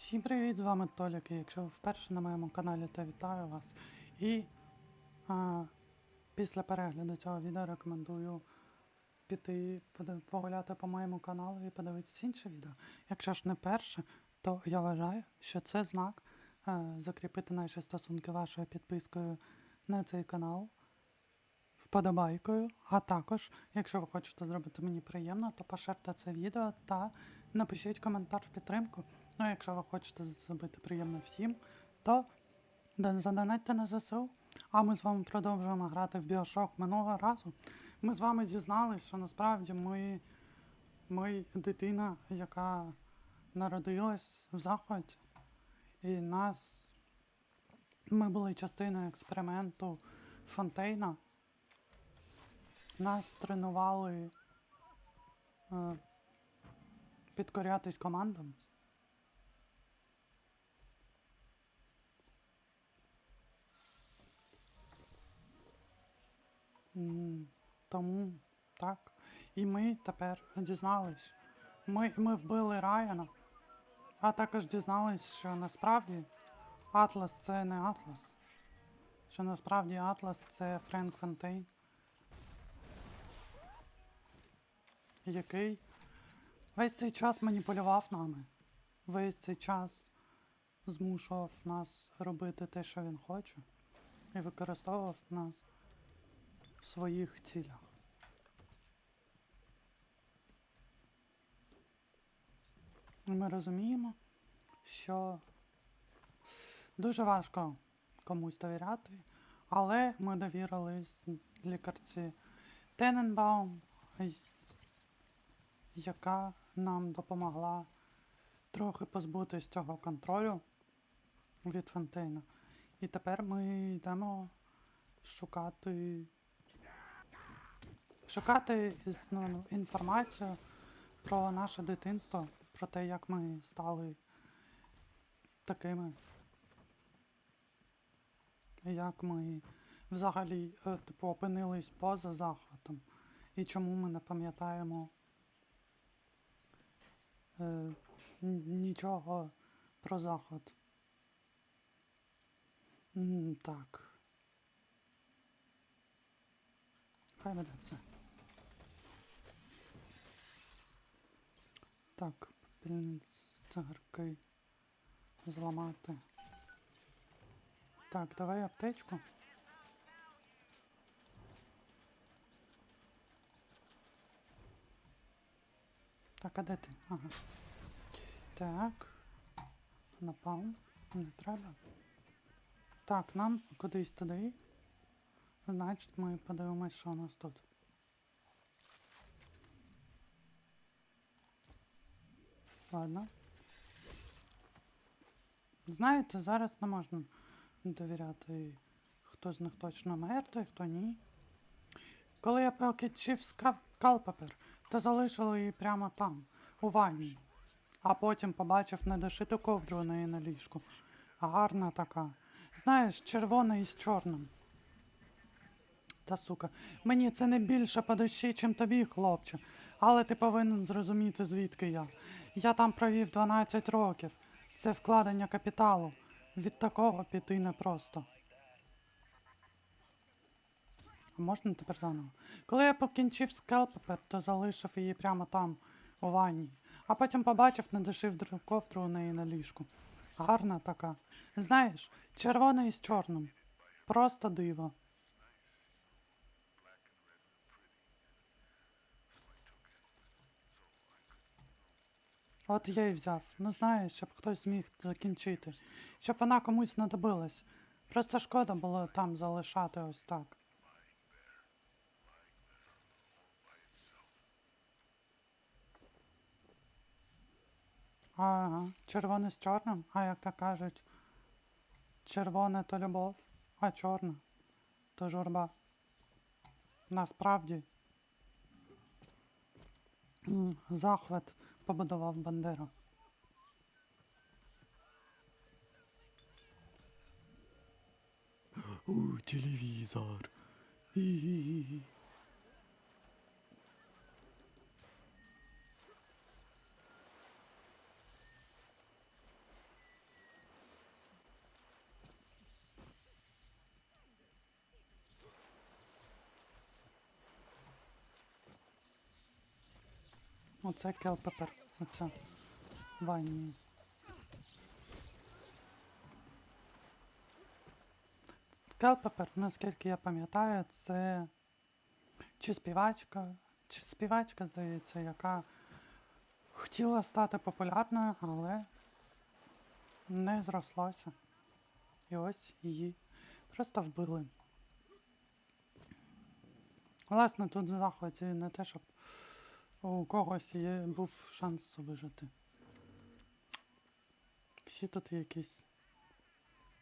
Всім привіт, з вами Толік. І Якщо ви вперше на моєму каналі, то вітаю вас. І а, після перегляду цього відео рекомендую піти погуляти по моєму каналу і подивитися інше відео. Якщо ж не перше, то я вважаю, що це знак а, закріпити наші стосунки вашою підпискою на цей канал, вподобайкою. А також, якщо ви хочете зробити мені приємно, то поширте це відео та напишіть коментар в підтримку. Ну, якщо ви хочете зробити приємно всім, то задонатьте на ЗСУ. А ми з вами продовжуємо грати в Біошок минулого разу. Ми з вами дізналися, що насправді ми, ми дитина, яка народилась в заході, і нас ми були частиною експерименту Фонтейна. Нас тренували е, підкорятись командам. Тому так. І ми тепер дізнались. Ми, ми вбили Райана, а також дізнались, що насправді Атлас це не Атлас. Що насправді Атлас це Френк Фонтейн. Який весь цей час маніпулював нами. Весь цей час змушував нас робити те, що він хоче, і використовував нас в своїх цілях. Ми розуміємо, що дуже важко комусь довіряти, але ми довірились лікарці Тененбаум, яка нам допомогла трохи позбутись цього контролю від Фонтейна. І тепер ми йдемо шукати. Шукати ну, інформацію про наше дитинство, про те, як ми стали такими. Як ми взагалі е, типу, опинились поза захватом. І чому ми не пам'ятаємо е, нічого про захват. Так. Хай буде Так, попільниць цигарки зламати. Так, давай аптечку. Так, а де ти? Ага. Так. Напалм. Не треба. Так, нам кудись туди. Значить, ми подивимось, що у нас тут. Ладно. Знаєте, зараз не можна довіряти, хто з них точно мертвий, хто ні. Коли я покінчив скалпапер, то залишили її прямо там, у ванні. А потім побачив недошиту ковдру у неї на ліжку. Гарна така. Знаєш, червона із чорним. Та сука, мені це не більше по душі, чим тобі, хлопче. Але ти повинен зрозуміти, звідки я. Я там провів 12 років. Це вкладення капіталу. Від такого піти непросто. Можна тепер заново? Коли я покінчив скелпепер, то залишив її прямо там, у ванні. А потім побачив недошив дру- ковдру у неї на ліжку. Гарна така. Знаєш, червона із чорним. Просто диво. От я і взяв. Ну знаєш, щоб хтось зміг закінчити. Щоб вона комусь знадобилась. Просто шкода було там залишати ось так. Ага, червоне з чорним, а як то кажуть, червоне то любов, а чорне то журба. Насправді pobudowała w Bandera. U, telewizor. Hi, hi, hi. Оце келпепер. Оце. Ванні. Келпепер, наскільки я пам'ятаю, це чи співачка, чи співачка, здається, яка хотіла стати популярною, але не зрослася. І ось її просто вбили. Власне, тут в не те, щоб у когось є, був шанс вижити. Всі тут якісь,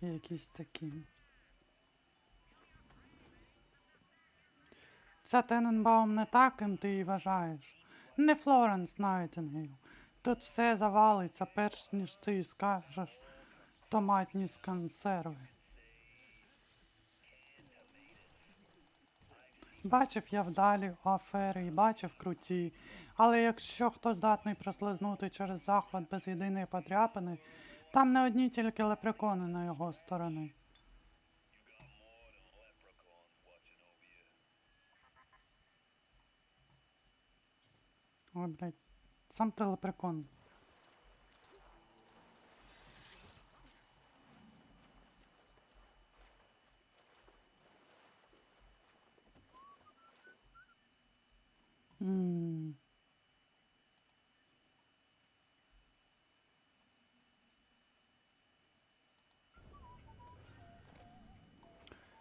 якісь такі. Це Тененбаум не так, ким ти її вважаєш. Не Флоренс Найтингейл. Тут все завалиться, перш ніж ти скажеш томатні з консерви. Бачив я вдалі афери і бачив круті, але якщо хто здатний прослизнути через захват без єдиної подряпини, там не одні тільки лепрекони на його сторони. Ой, блядь, сам ти лепрекон.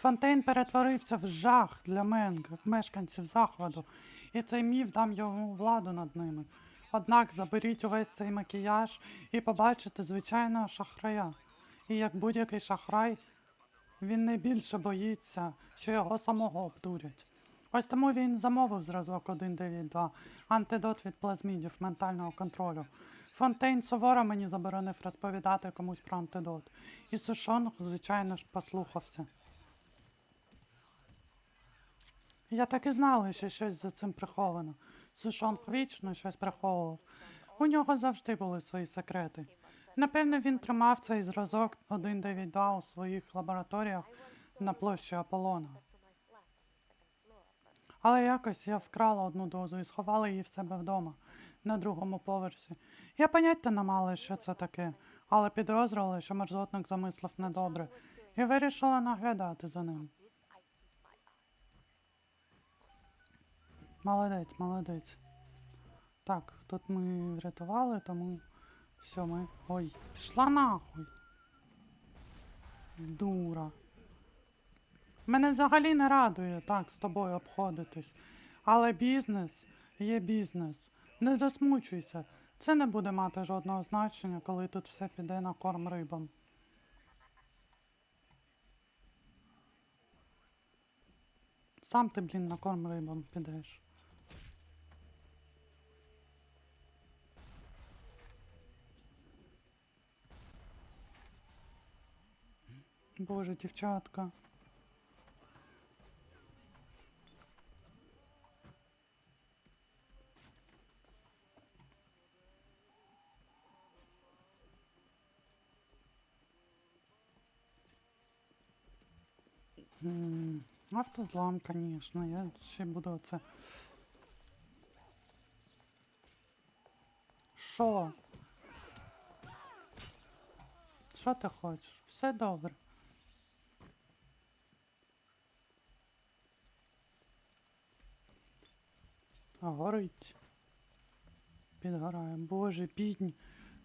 Фонтейн перетворився в жах для мешканців захваду, і цей міф дам йому владу над ними. Однак заберіть увесь цей макіяж і побачите звичайного шахрая. І як будь-який шахрай, він найбільше боїться, що його самого обдурять. Ось тому він замовив зразок 192, антидот від плазмідів ментального контролю. Фонтейн суворо мені заборонив розповідати комусь про антидот. І Сушонг, звичайно ж, послухався. Я так і знала, що щось за цим приховано. Сушонг вічно щось приховував. У нього завжди були свої секрети. Напевно, він тримав цей зразок 192 у своїх лабораторіях на площі Аполлона. Але якось я вкрала одну дозу і сховала її в себе вдома на другому поверсі. Я поняття не мала, що це таке, але підозрювала, що мерзотник замислив недобре, і вирішила наглядати за ним. Молодець, молодець. Так, тут ми врятували, тому все, ми. Ой, пішла нахуй. Дура. Мене взагалі не радує так з тобою обходитись. Але бізнес є бізнес. Не засмучуйся. Це не буде мати жодного значення, коли тут все піде на корм рибам. Сам ти, блін, на корм рибам підеш. Боже, дівчатка. Автозлам, конечно. Я ще буду оце. Що? Що ти хочеш? Все добре. Горить. Підгорає. Боже, бідні.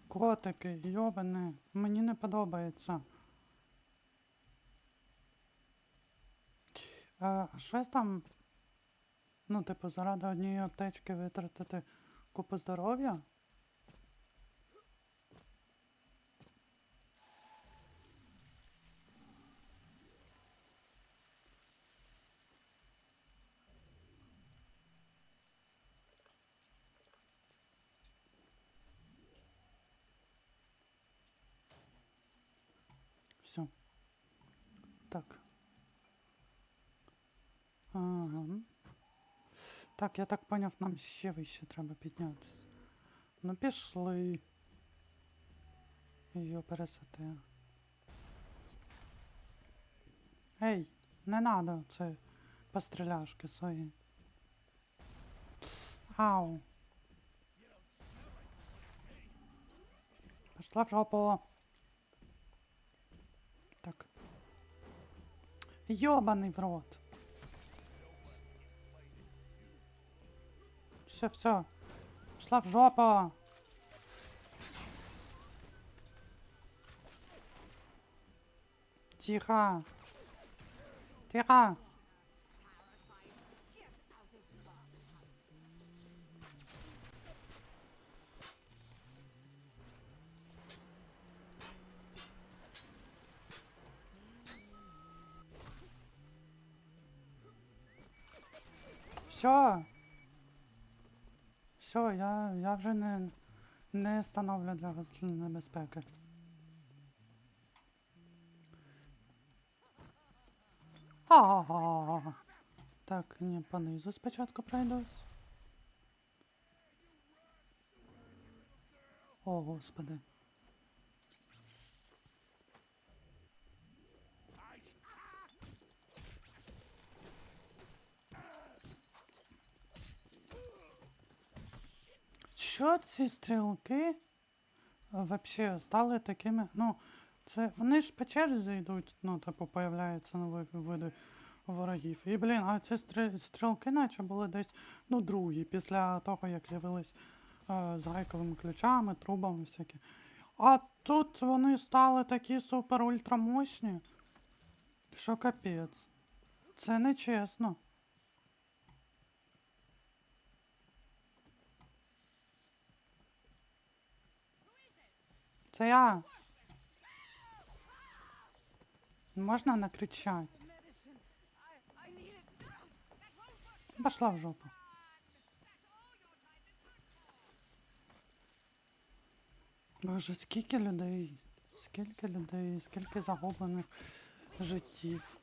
Котики, йобане. Мені не подобається. А щось там. Ну, типу, заради однієї аптечки витратити купу здоров'я? Так, я так поняв, нам ще вище треба піднятися. Ну пішли. Йо, пересоти. Ей, не надо це постріляшки свої. Ау. Пішла в жопу. Так. Йобаний в рот. Все, все. Пішла в жопу. Тихо. Тихо. Все. Все, я, я вже не, не становлю для вас небезпеки. Ага. Так, ні, понизу спочатку пройдусь. О, господи. Що ці стрілки вообще стали такими, ну, це вони ж по черзі йдуть, ну, типу, появляються нові види ворогів. І, блін, а ці стрі- стрілки наче були десь, ну, другі, після того, як з'явились е, з гайковими ключами, трубами всякі. А тут вони стали такі супер ультрамощні, що капець. Це не чесно. Це я. Можна накричати? Пошла в жопу. Боже, скільки людей, скільки людей, скільки загублених життів.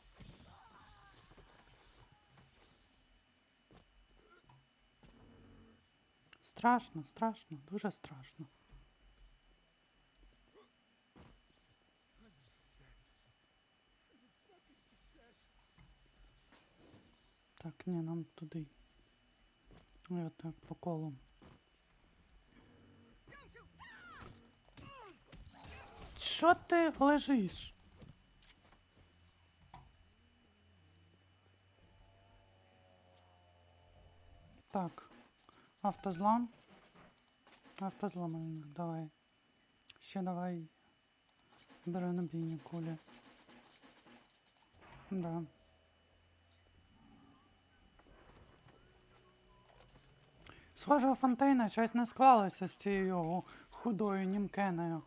Страшно, страшно, дуже страшно. Так, ні, нам туди. Я так по колу. Що ти лежиш? Так. Автозлам. Автозламальник, давай. Ще давай. Бери набійні кулі. Да. Схоже, у Фонтейна щось не склалося з цією його худою німкеною.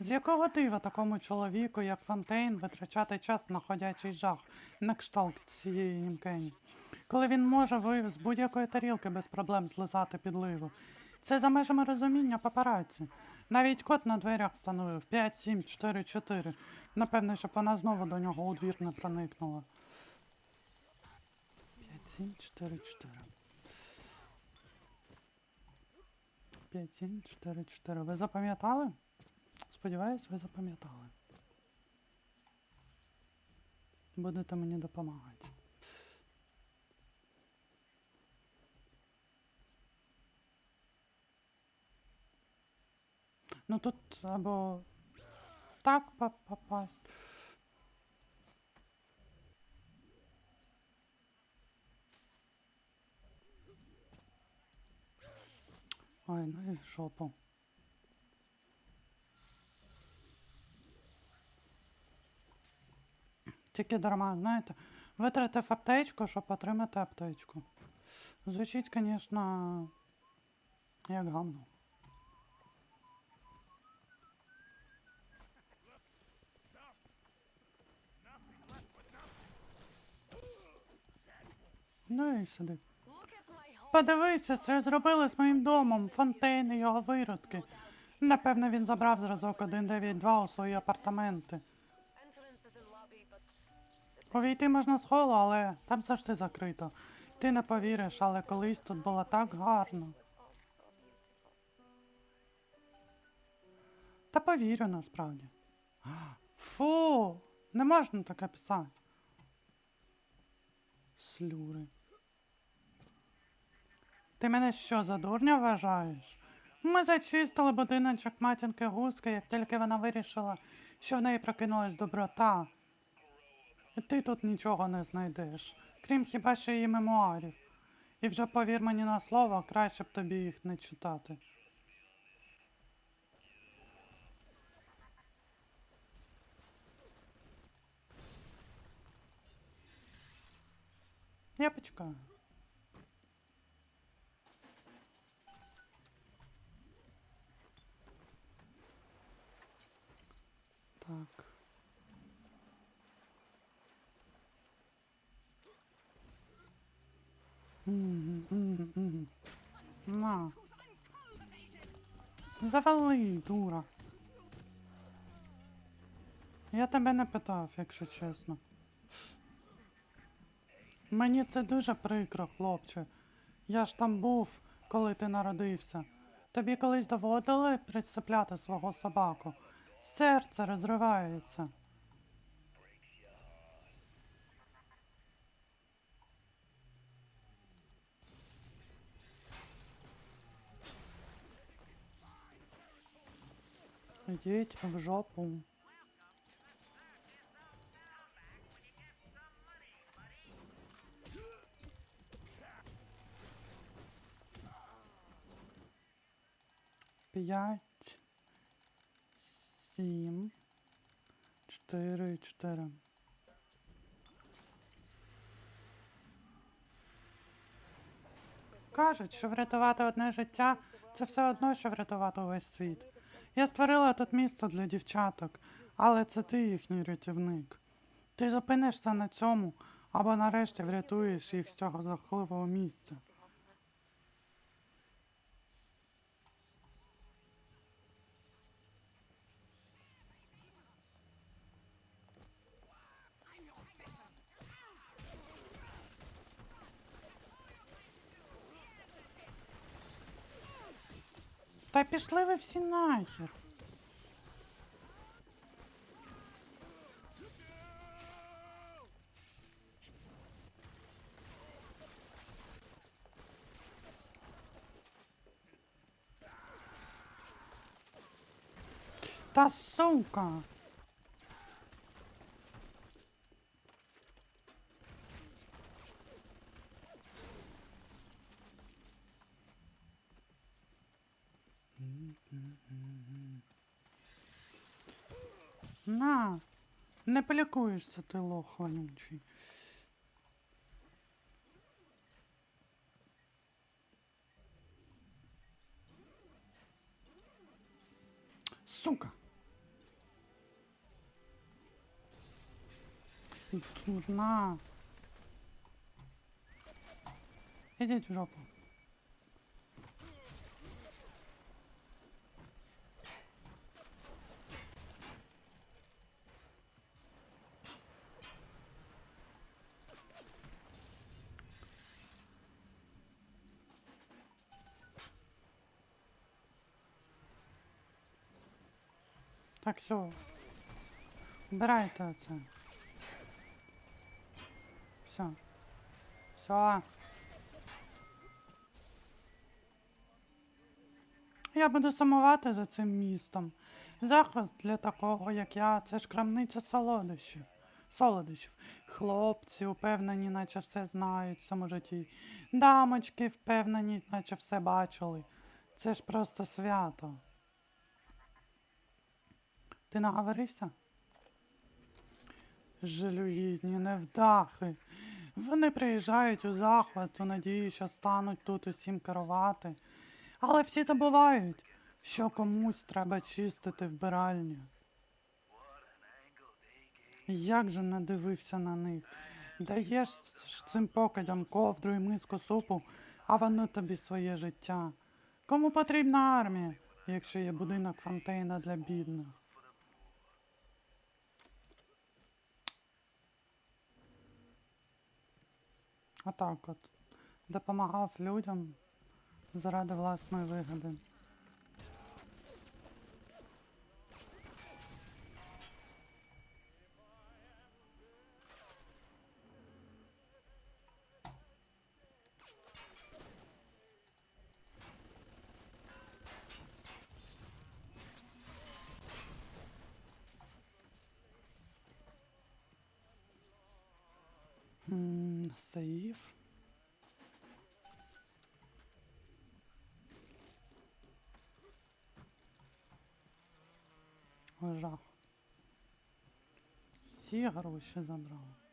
З якого дива такому чоловіку, як Фонтейн, витрачати час на ходячий жах на кшталт цієї німкені, коли він може ви з будь-якої тарілки без проблем злизати підливу. Це за межами розуміння папараці. Навіть кот на дверях встановив 5, 7, 4, 4. Напевне, щоб вона знову до нього у двір не проникнула. 5, 7, 4, 4. 5, 7, 4, 4. Ви запам'ятали? Сподіваюсь, ви запам'ятали. Будете мені допомагати. Ну тут або так по- попасть. Ой, ну і в жопу. Тільки дарма, знаєте, витратив аптечку, щоб отримати аптечку. Звучить, звісно, як гамно. Ну і сиди. Подивися, що зробили з моїм домом, фонтейни, його виродки. Напевно, він забрав зразок 192 у свої апартаменти. Увійти можна з холу, але там завжди закрито. Ти не повіриш, але колись тут було так гарно. Та повірю насправді. Фу, не можна таке писати. Слюри. Ти мене що, за дурня вважаєш? Ми зачистили будиночок матінки Гуски, як тільки вона вирішила, що в неї прокинулась доброта. Ти тут нічого не знайдеш, крім хіба що її мемуарів. І вже повір мені на слово, краще б тобі їх не читати. Я почекаю. Так. На. Завали, дура. Я тебе не питав, якщо чесно. Мені це дуже прикро, хлопче. Я ж там був, коли ти народився. Тобі колись доводили прицепляти свого собаку. Серце розривається. Йдіть в жопу. П'ять, сім, чотири, чотири. Кажуть, що врятувати одне життя це все одно, що врятувати увесь світ. Я створила тут місце для дівчаток, але це ти їхній рятівник. Ти зупинишся на цьому або нарешті врятуєш їх з цього жахливого місця. Та пішли ви всі нахер. Та сука. На, не полікуєшся ти лох вонючий. Сука. Дурна. Ідіть в жопу. Так, все. Убирайте оце. Все. Все. Я буду сумувати за цим містом. Захист для такого, як я, це ж крамниця солодощів. Солодощів. Хлопці упевнені, наче все знають в цьому житті. Дамочки впевнені, наче все бачили. Це ж просто свято. Ти наговорився? Жалюгідні невдахи. Вони приїжджають у захват у надії, що стануть тут усім керувати. Але всі забувають, що комусь треба чистити вбиральню. Як же не дивився на них? Даєш цим покидям ковдру і миску супу, а вони тобі своє життя. Кому потрібна армія, якщо є будинок фонтейна для бідних? Отак от. Допомагав людям заради власної вигоди. Сейф. Жах. Всі гроші забрав.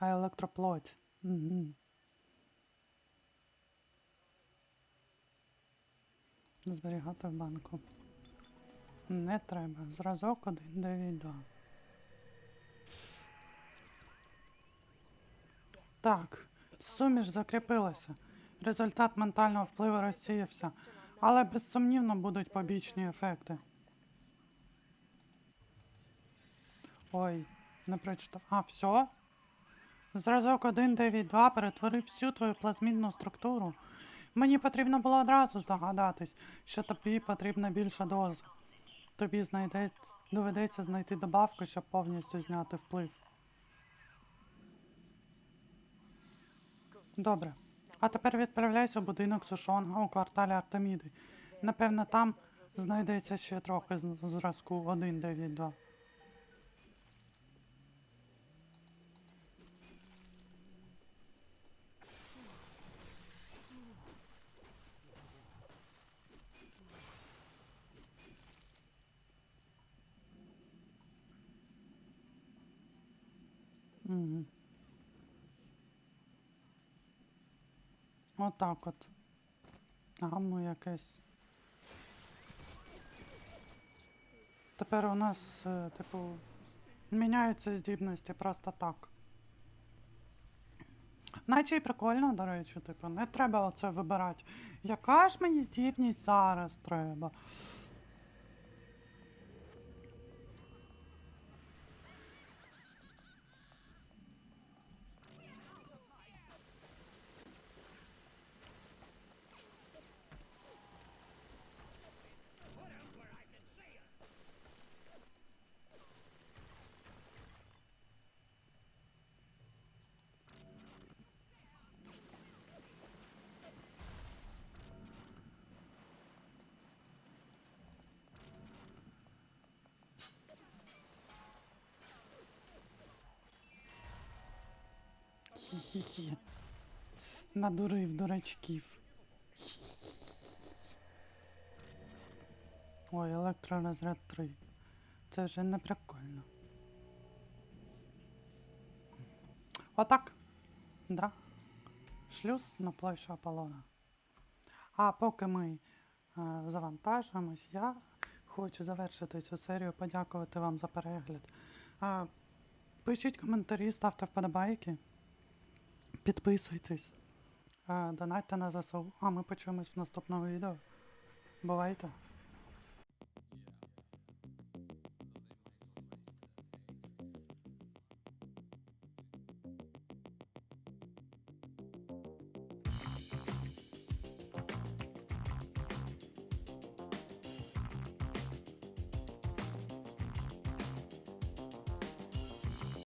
А електроплоть. Угу. Зберігати в банку. Не треба. Зразок 192. Так, суміш закріпилася. Результат ментального впливу розсіявся, але безсумнівно будуть побічні ефекти. Ой, не прочитав. А, все? Зразок 192 перетворив всю твою плазмідну структуру. Мені потрібно було одразу здогадатись, що тобі потрібна більша доза. Тобі знайдеться, доведеться знайти добавку, щоб повністю зняти вплив. Добре. А тепер відправляйся в будинок Сушонга у кварталі Артеміди. Напевно, там знайдеться ще трохи зразку 192. Мгм. Отак от. Гамно якесь. Тепер у нас, е, типу, міняються здібності просто так. Наче і прикольно, до речі, типу, не треба оце вибирати. Яка ж мені здібність зараз треба? Надурив дурачків. Ой, електророзряд 3. Це вже не прикольно. Отак. Да. Шлюз на площу Аполлона. А поки ми е, завантажимось, я хочу завершити цю серію, подякувати вам за перегляд. Е, пишіть коментарі, ставте вподобайки. Підписуйтесь, е, донатьте на ЗСУ, а ми почуємось в наступному відео. Бувайте!